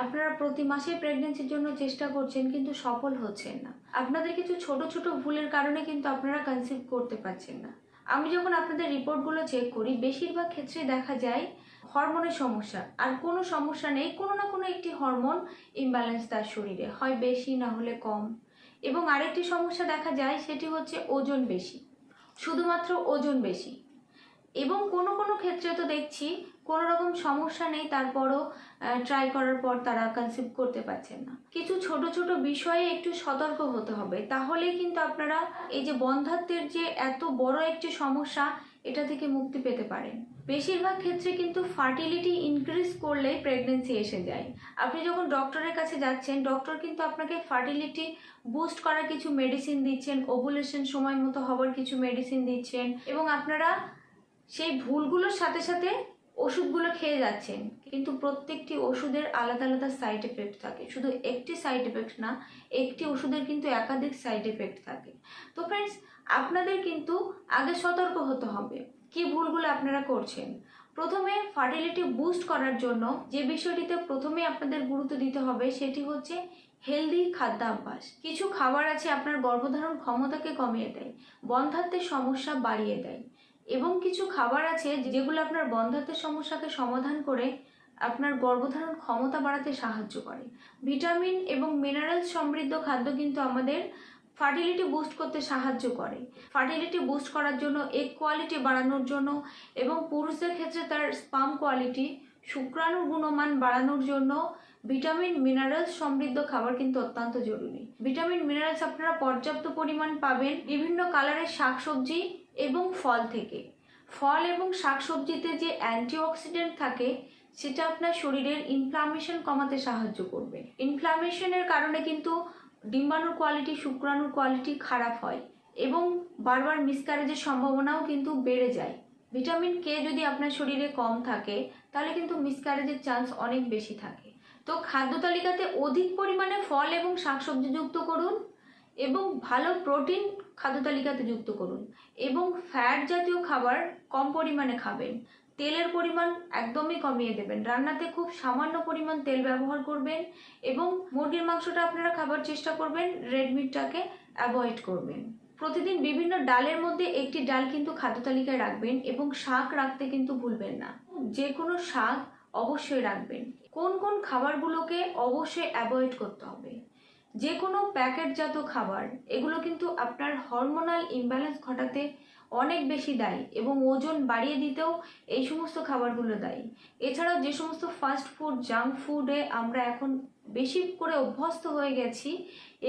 আপনারা প্রতি মাসে প্রেগনেন্সির জন্য চেষ্টা করছেন, কিন্তু সফল হচ্ছেন না। আপনাদের কিছু ছোট ছোট ভুলের কারণে কিন্তু আপনারা কনসিভ করতে পারছেন না। আমি যখন আপনাদের রিপোর্টগুলো চেক করি, বেশিরভাগ ক্ষেত্রে দেখা যায় হরমোনের সমস্যা। আর কোনো সমস্যা নেই, কোনো না কোনো একটি হরমোন ইমব্যালেন্স তার শরীরে। হয় বেশি, না হলে কম। এবং আরেকটি সমস্যা দেখা যায়, সেটি হচ্ছে ওজন বেশি। শুধুমাত্র ওজন বেশি। এবং কোনো কোনো ক্ষেত্রে তো দেখছি কোনো রকম সমস্যা নেই, তারপরও ট্রাই করার পর তারা কনসিভ করতে পারছেন না। কিছু ছোট ছোট বিষয়ে একটু সতর্ক হতে হবে, তাহলেই কিন্তু আপনারা এই যে বন্ধাত্বের যে এত বড় একটি সমস্যা, এটা থেকে মুক্তি পেতে পারেন। বেশিরভাগ ক্ষেত্রে কিন্তু ফার্টিলিটি ইনক্রিজ করলেই প্রেগনেন্সি এসে যায়। আপনি যখন ডক্টরের কাছে যাচ্ছেন ডক্টর কিন্তু আপনাকে ফার্টিলিটি বুস্ট করার কিছু মেডিসিন দিচ্ছেন ওভুলেশন সময় মতো হবার কিছু মেডিসিন দিচ্ছেন, এবং আপনারা সেই ভুলগুলোর সাথে সাথে ওষুধগুলো খেয়ে যাচ্ছেন। কিন্তু প্রত্যেকটি ওষুধের আলাদা আলাদা সাইড এফেক্ট থাকে। শুধু একটি সাইড এফেক্ট না, একটি ওষুধের কিন্তু একাধিক সাইড এফেক্ট থাকে। তো ফ্রেন্ডস আপনাদের কিন্তু আগে সতর্ক হতে হবে। কি ভুলগুলো আপনারা করছেন? প্রথমে ফার্টিলিটি বুস্ট করার জন্য যে বিষয়টিতে প্রথমে আপনাদের গুরুত্ব দিতে হবে, সেটি হচ্ছে হেলদি খাদ্যাভ্যাস। কিছু খাবার আছে আপনার গর্ভধারণ ক্ষমতাকে কমিয়ে দেয় বন্ধাত্মের সমস্যা বাড়িয়ে দেয়। এবং কিছু খাবার আছে যেগুলো আপনার বন্ধাত্বের সমস্যাকে সমাধান করে আপনার গর্ভধারণ ক্ষমতা বাড়াতে সাহায্য করে। ভিটামিন এবং মিনারেলস সমৃদ্ধ খাদ্য কিন্তু আমাদের ফার্টিলিটি বুস্ট করতে সাহায্য করে। ফার্টিলিটি বুস্ট করার জন্য এগ কোয়ালিটি বাড়ানোর জন্য এবং পুরুষদের ক্ষেত্রে তার স্পাম কোয়ালিটি শুক্রাণুর গুণমান বাড়ানোর জন্য ভিটামিন মিনারেলস সমৃদ্ধ খাবার কিন্তু অত্যন্ত জরুরি। ভিটামিন মিনারেলস আপনারা পর্যাপ্ত পরিমাণ পাবেন। বিভিন্ন কালারের শাকসবজি এবং ফল থেকে। ফল এবং শাকসবজিতে যে অ্যান্টিঅক্সিডেন্ট থাকে, সেটা আপনার শরীরের ইনফ্লামেশন কমাতে সাহায্য করবে। ইনফ্লামেশনের কারণে কিন্তু ডিম্বাণুর কোয়ালিটি শুক্রাণুর কোয়ালিটি খারাপ হয় এবং বারবার মিসক্যারেজের সম্ভাবনাও কিন্তু বেড়ে যায়। ভিটামিন কে যদি আপনার শরীরে কম থাকে, তাহলে কিন্তু মিসক্যারেজের চান্স অনেক বেশি থাকে। তো খাদ্য তালিকাতে অধিক পরিমাণে ফল এবং শাকসবজি যুক্ত করুন। এবং ভালো প্রোটিন খাদ্য তালিকাতে যুক্ত করুন এবং ফ্যাট জাতীয় খাবার কম পরিমাণে খাবেন। তেলের পরিমাণ একদমই কমিয়ে দেবেন। রান্নাতে খুব সামান্য পরিমাণ তেল ব্যবহার করবেন এবং মুরগির মাংসটা আপনারা খাবার চেষ্টা করবেন রেড মিটটাকে অ্যাভয়েড করবেন। প্রতিদিন বিভিন্ন ডালের মধ্যে একটি ডাল কিন্তু খাদ্য তালিকায় রাখবেন এবং শাক রাখতে কিন্তু ভুলবেন না। যে কোনো শাক অবশ্যই রাখবেন। কোন কোন খাবারগুলোকে অবশ্যই অ্যাভয়েড করতে হবে। যে কোনো প্যাকেটজাত খাবার, এগুলো কিন্তু আপনার হরমোনাল ইমব্যালেন্স ঘটাতে অনেক বেশি দায়ী এবং ওজন বাড়িয়ে দিতেও এই সমস্ত খাবারগুলো দায়ী। এছাড়াও যে সমস্ত ফাস্ট ফুড জাঙ্ক ফুডে আমরা এখন বেশি করে অভ্যস্ত হয়ে গেছি,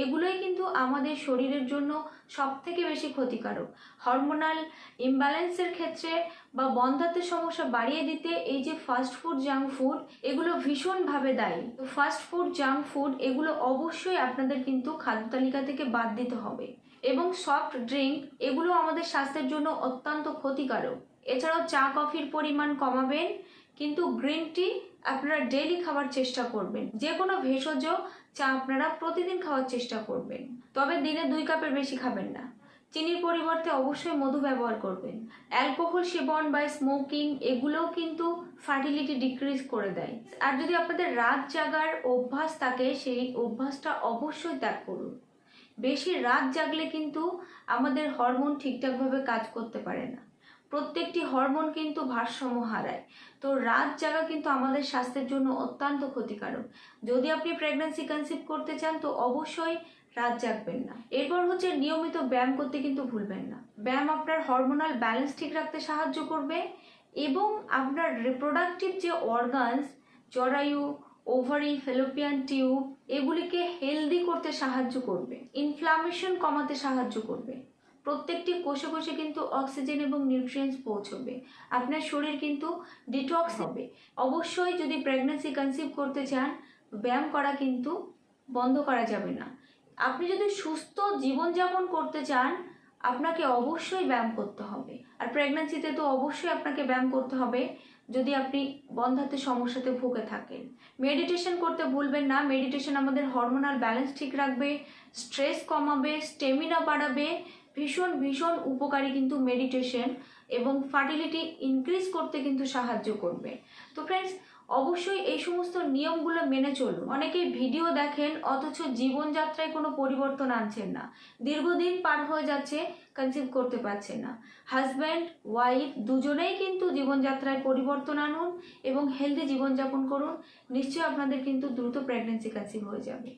এগুলোই কিন্তু আমাদের শরীরের জন্য সব থেকে বেশি ক্ষতিকারক। হরমোনাল ইমব্যালেন্সের ক্ষেত্রে বা বন্ধাত্বের সমস্যা বাড়িয়ে দিতে এই যে ফাস্ট ফুড জাঙ্ক ফুড এগুলো ভীষণভাবে দায়ী। তো ফাস্ট ফুড জাঙ্ক ফুড এগুলো অবশ্যই আপনাদের কিন্তু খাদ্য তালিকা থেকে বাদ দিতে হবে। এবং সফট ড্রিঙ্ক এগুলো আমাদের স্বাস্থ্যের জন্য অত্যন্ত ক্ষতিকারক। এছাড়াও চা, কফির পরিমাণ কমাবেন কিন্তু গ্রিন টি আপনারা ডেইলি খাওয়ার চেষ্টা করবেন। যে কোনো ভেষজ চা আপনারা প্রতিদিন খাওয়ার চেষ্টা করবেন। তবে দিনে দুই কাপের বেশি খাবেন না। চিনির পরিবর্তে অবশ্যই মধু ব্যবহার করবেন। অ্যালকোহল সেবন বা স্মোকিং এগুলোও কিন্তু ফার্টিলিটি ডিক্রিজ করে দেয়। আর যদি আপনাদের রাত জাগার অভ্যাস থাকে, সেই অভ্যাসটা অবশ্যই ত্যাগ করুন। বেশি রাত জাগলে কিন্তু আমাদের হরমোন ঠিকঠাকভাবে কাজ করতে পারে না। প্রত্যেকটি হরমোন কিন্তু ভারসাম্য হারায়। তো রাত জাগা কিন্তু আমাদের স্বাস্থ্যের জন্য অত্যন্ত ক্ষতিকারক। যদি আপনি প্রেগন্যান্সি কনসিভ করতে চান, তো অবশ্যই রাত জাগবেন না। এরপর হচ্ছে নিয়মিত ব্যায়াম করতে কিন্তু ভুলবেন না। ব্যায়াম আপনার হরমোনাল ব্যালেন্স ঠিক রাখতে সাহায্য করবে এবং আপনার রিপ্রোডাক্টিভ যে অর্গানস জরায়ু ওভারি ফেলোপিয়ান টিউব এগুলিকে হেলদি করতে সাহায্য করবে। ইনফ্লামেশন কমাতে সাহায্য করবে। প্রত্যেকটি কোষে কোষে কিন্তু অক্সিজেন এবং নিউট্রিয়েন্টস পৌঁছবে। আপনার শরীর কিন্তু ডিটক্স হবে। অবশ্যই যদি প্রেগনেন্সি কনসিভ করতে চান, ব্যায়াম করা কিন্তু বন্ধ করা যাবে না। আপনি যদি সুস্থ জীবনযাপন করতে চান, আপনাকে অবশ্যই ব্যায়াম করতে হবে। আর প্রেগনেন্সিতে তো অবশ্যই আপনাকে ব্যায়াম করতে হবে। যদি আপনি বন্ধাত্বের সমস্যাতে ভুগে থাকেন। মেডিটেশন করতে ভুলবেন না। মেডিটেশন আমাদের হরমোনাল ব্যালেন্স ঠিক রাখবে স্ট্রেস কমাবে স্টেমিনা বাড়াবে। ভীষণ ভীষণ উপকারী কিন্তু মেডিটেশন এবং ফার্টিলিটি ইনক্রিজ করতে কিন্তু সাহায্য করবে। তো ফ্রেন্ডস অবশ্যই এই সমস্ত নিয়মগুলো মেনে চলুন। অনেকেই ভিডিও দেখেন, অথচ জীবনযাত্রায় কোনো পরিবর্তন আনছেন না। দীর্ঘদিন পার হয়ে যাচ্ছে কনসিভ করতে পারছেন না। হাজব্যান্ড ওয়াইফ দুজনেই কিন্তু জীবনযাত্রায় পরিবর্তন আনুন এবং হেলদি জীবনযাপন করুন। নিশ্চয়ই আপনাদের কিন্তু দ্রুত প্রেগনেন্সি কনসিভ হয়ে যাবে।